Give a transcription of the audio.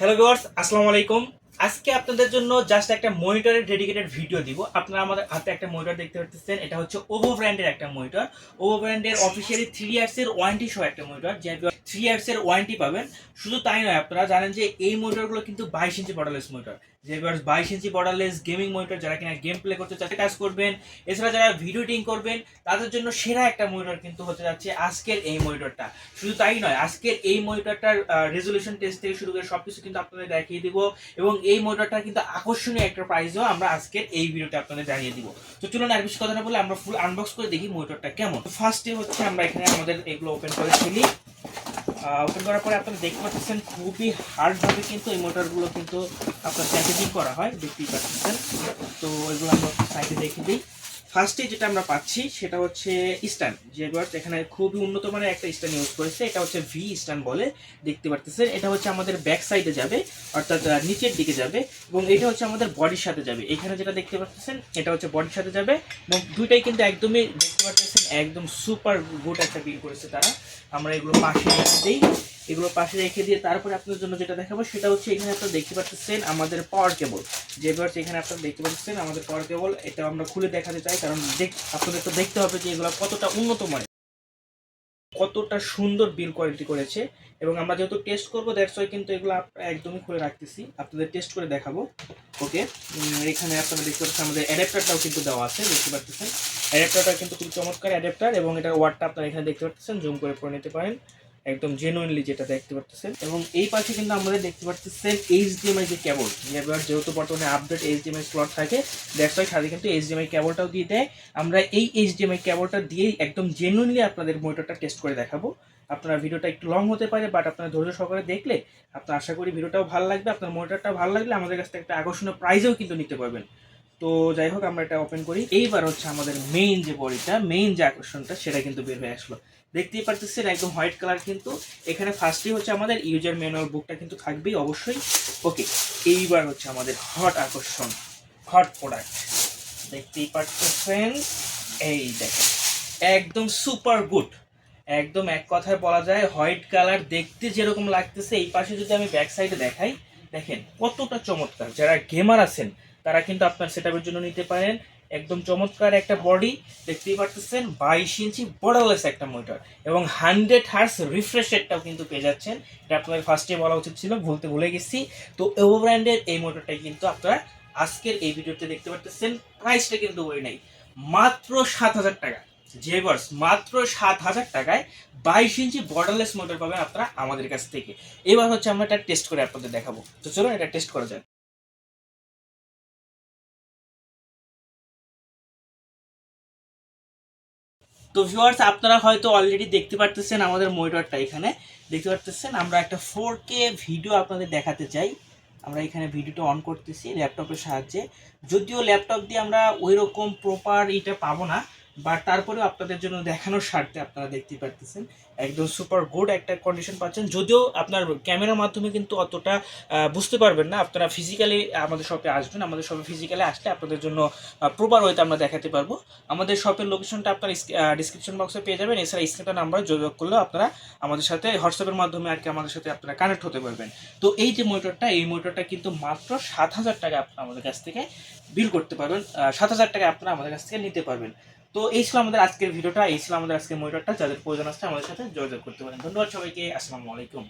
Hello viewers আসসালামু আলাইকুম। আজকে আপনাদের জন্য জাস্ট একটা মনিটরের ডেডিকেটেড ভিডিও দিব। আপনারা আমাদের হাতে একটা মনিটর দেখতে পাচ্ছেন এটা হচ্ছে ওভো ব্র্যান্ডের একটা মনিটর ওভো ব্র্যান্ডের অফিসিয়ালি থ্রি ইয়ার্স এর ওয়ারেন্টি সহ একটা মনিটর যে থ্রি ইয়ার্স এর ওয়ারেন্টি পাবেন। শুধু তাই নয়, আপনারা জানেন যে এই মনিটরগুলো কিন্তু বাইশ ইঞ্চি বর্ডারলেস মনিটর যে বাইশ ইঞ্চি বর্ডারলেস গেমিং মনিটর যারা কিনা গেম প্লে করতে চাচ্ছে, কাজ করবেন। এছাড়া যারা ভিডিও এডিটিং করবেন, তাদের জন্য সেরা একটা মনিটর কিন্তু হতে যাচ্ছে আজকের এই মনিটরটা শুধু তাই নয়, আজকের এই মনিটরটার রেজলিউশন টেস্ট থেকে শুরু করে সবকিছু কিন্তু আপনাদের দেখিয়ে দিব। এবং এই মনিটরটা কিন্তু আকর্ষণীয় একটা প্রাইসও আমরা আজকের এই ভিডিওতে আপনাদের জানিয়ে দিব। তো চলুন আর বেশি কথা না বলে আমরা ফুল আনবক্স করে দেখি মনিটরটা কেমন। ফার্স্টে হচ্ছে আমরা এখানে আমাদের এগুলো ওপেন করে ফেলি। ওপেন করার পরে আপনারা দেখতে পাচ্ছেন খুবই হার্ডভাবে কিন্তু এই মোটরগুলো কিন্তু আপনার প্যাকেজিং করা হয়, দেখতেই পাচ্ছেন। তো এগুলো আমরা সাইডে দেখে দিই। ফার্স্টে যেটা আমরা পাচ্ছি সেটা হচ্ছে স্ট্যান্ড যে এবার এখানে খুবই উন্নত মানের একটা স্ট্যান্ড ইউজ করেছে। এটা হচ্ছে ভি স্ট্যান্ড বলে, দেখতে পারতেছেন। এটা হচ্ছে আমাদের ব্যাক সাইডে যাবে। অর্থাৎ নিচের দিকে যাবে এবং এটা হচ্ছে আমাদের বডির সাথে যাবে। এখানে যেটা দেখতে পাচ্ছেন, এটা হচ্ছে বডির সাথে যাবে এবং দুইটাই কিন্তু একদমই দেখতে পাচ্ছেন, একদম সুপার গুড একটা বিল করেছে তারা। আমরা এগুলো পাশে রেখে দিই। এগুলো পাশে রেখে দিয়ে তারপরে আপনাদের জন্য যেটা দেখাবো, সেটা হচ্ছে এখানে আপনারা দেখতে পাচ্ছেন আমাদের পাওয়ার কেবল যে এবার এখানে আপনারা দেখতে পাচ্ছেন, আমাদের পাওয়ার কেবল এটা আমরা খুলে দেখাতে চাই, কারণ দেখ আপনাদের তো দেখতে হবে যে এগুলো কতটা উন্নত মানের। কতটা সুন্দর বিল কোয়ালিটি করেছে। এবং আমরা যেহেতু টেস্ট করব দ্যাটস ওয়াই কিন্তু এগুলো একদমই খুলে রাখতেছি। আপনাদের টেস্ট করে দেখাবো। ওকে এখানে আপনারা দেখতে পাচ্ছেন আমাদের অ্যাডাপ্টারটাও কিন্তু দেওয়া আছে, দেখতে পাচ্ছেন। অ্যাডাপ্টারটা কিন্তু খুব চমৎকার অ্যাডাপ্টার এবং এটার ওয়ার্ডটা আপনারা এখানে দেখতে পাচ্ছেন জুম করে পড়ে নিতে পারেন। একদম জেনুইনলি যেটা দেখতে পাচ্ছেন এবং এই পাশে কিন্তু আমাদের দেখতে পাচ্ছেন এইচডিএমআই যে কেবল এবার যেহেতু বর্তমানে আপডেট এইচডিএমআই স্লট থাকে দ্যাটস ওয়াই সাথে কিন্তু এইচডিএমআই কেবলটাও দিয়ে দেয়। আমরা এই এইচডিএমআই কেবলটা দিয়েই একদম জেনুইনলি আপনাদের মোটরটা টেস্ট করে দেখাবো। আপনার ভিডিওটা একটু লং হতে পারে বাট আপনার ধৈর্য সহকারে দেখলে আপনার আশা করি ভিডিওটাও ভালো লাগবে, আপনার মোটরটা ভালো লাগলে আমাদের কাছ থেকে একটা আকর্ষণীয় প্রাইজেও কিন্তু নিতে পারবেন। তো যাই হোক আমরা এটা ওপেন করি। এইবার হচ্ছে আমাদের মেইন যে বডিটা মেইন যে আকর্ষণটা, সেটা কিন্তু বের হয়ে আসলো। দেখতেই পারতেছেন, একদম হোয়াইট কালার কিন্তু। এখানে ফার্স্টেই হচ্ছে আমাদের ইউজার ম্যানুয়াল বুকটা কিন্তু থাকবেই অবশ্যই। ওকে এইবার হচ্ছে আমাদের হট আকর্ষণ হট প্রোডাক্ট দেখতেই পারতেছেন, এই দেখেন, একদম সুপার গুড একদম এক কথায় বলা যায় হোয়াইট কালার দেখতে যেরকম লাগতেছে, এই পাশে যদি আমি ব্যাক সাইডে দেখাই, দেখেন কতটা চমৎকার। যারা গেমার আছেন তারা কিন্তু আপনার সেটআপের জন্য নিতে পারেন। একদম চমৎকার একটা বডি দেখতেই পারতেছেন, বাইশ ইঞ্চি বর্ডারলেস একটা মনিটর এবং হান্ড্রেড হার্স রিফ্রেশ রেটটাও কিন্তু পেয়ে যাচ্ছেন। এটা আপনাদের ফার্স্টে বলা উচিত ছিল ভুলতে ভুলে গেছি। তো এভো ব্র্যান্ডের এই মোটরটাই কিন্তু আপনারা আজকের এই ভিডিওতে দেখতে পারতেছেন প্রাইসটা কিন্তু ওই নাই। মাত্র সাত হাজার টাকা। জেভার্স মাত্র সাত হাজার টাকায় বাইশ ইঞ্চি বর্ডারলেস মোটর পাবেন আপনারা আমাদের কাছ থেকে। এবার হচ্ছে আমরা এটা টেস্ট করে আপনাদের দেখাবো। তো চলুন এটা টেস্ট করা যাক। তো ভিউয়ার্স আপনারা হয়তো অলরেডি দেখতে পারতেছেন আমাদের মনিটরটা এখানে। দেখতে পারতেছেন, আমরা একটা ফোর কে ভিডিও আপনাদের দেখাতে চাই। আমরা এখানে ভিডিওটা অন করতেছি ল্যাপটপের সাহায্যে। যদিও ল্যাপটপ দিয়ে আমরা ওই রকম প্রপার এটা পাবো না বাট তারপরেও আপনাদের জন্য দেখানোর স্বার্থে আপনারা দেখতে পারতেছেন। একদম সুপার গুড একটা কন্ডিশন পাচ্ছেন। যদিও আপনার ক্যামেরার মাধ্যমে কিন্তু অতটা বুঝতে পারবেন না। আপনারা ফিজিক্যালি আমাদের শপে আসবেন। আমাদের শপে ফিজিক্যালি আসলে আপনাদের জন্য প্রপার ওয়েতে আমরা দেখাতে পারব। আমাদের শপের লোকেশনটা আপনার ডিসক্রিপশন বক্সে পেয়ে যাবেন। এছাড়া স্ক্রিনটা নাম্বারে যোগাযোগ করলেও আপনারা আমাদের সাথে হোয়াটসঅ্যাপের মাধ্যমে আর কি আমাদের সাথে আপনারা কানেক্ট হতে পারবেন। তো এই যে মোটরটা এই মোটরটা কিন্তু মাত্র সাত হাজার টাকা আপনারা আমাদের কাছ থেকে বিল করতে পারবেন। সাত হাজার টাকা আপনারা আমাদের কাছ থেকে নিতে পারবেন। তো এই ছিল আমাদের আজকের ভিডিওটা, এই ছিল আমাদের আজকের মনিটরটা। যাদের প্রয়োজন আছে আমাদের সাথে যোগাযোগ করতে পারেন। ধন্যবাদ সবাইকে, আসসালামু আলাইকুম।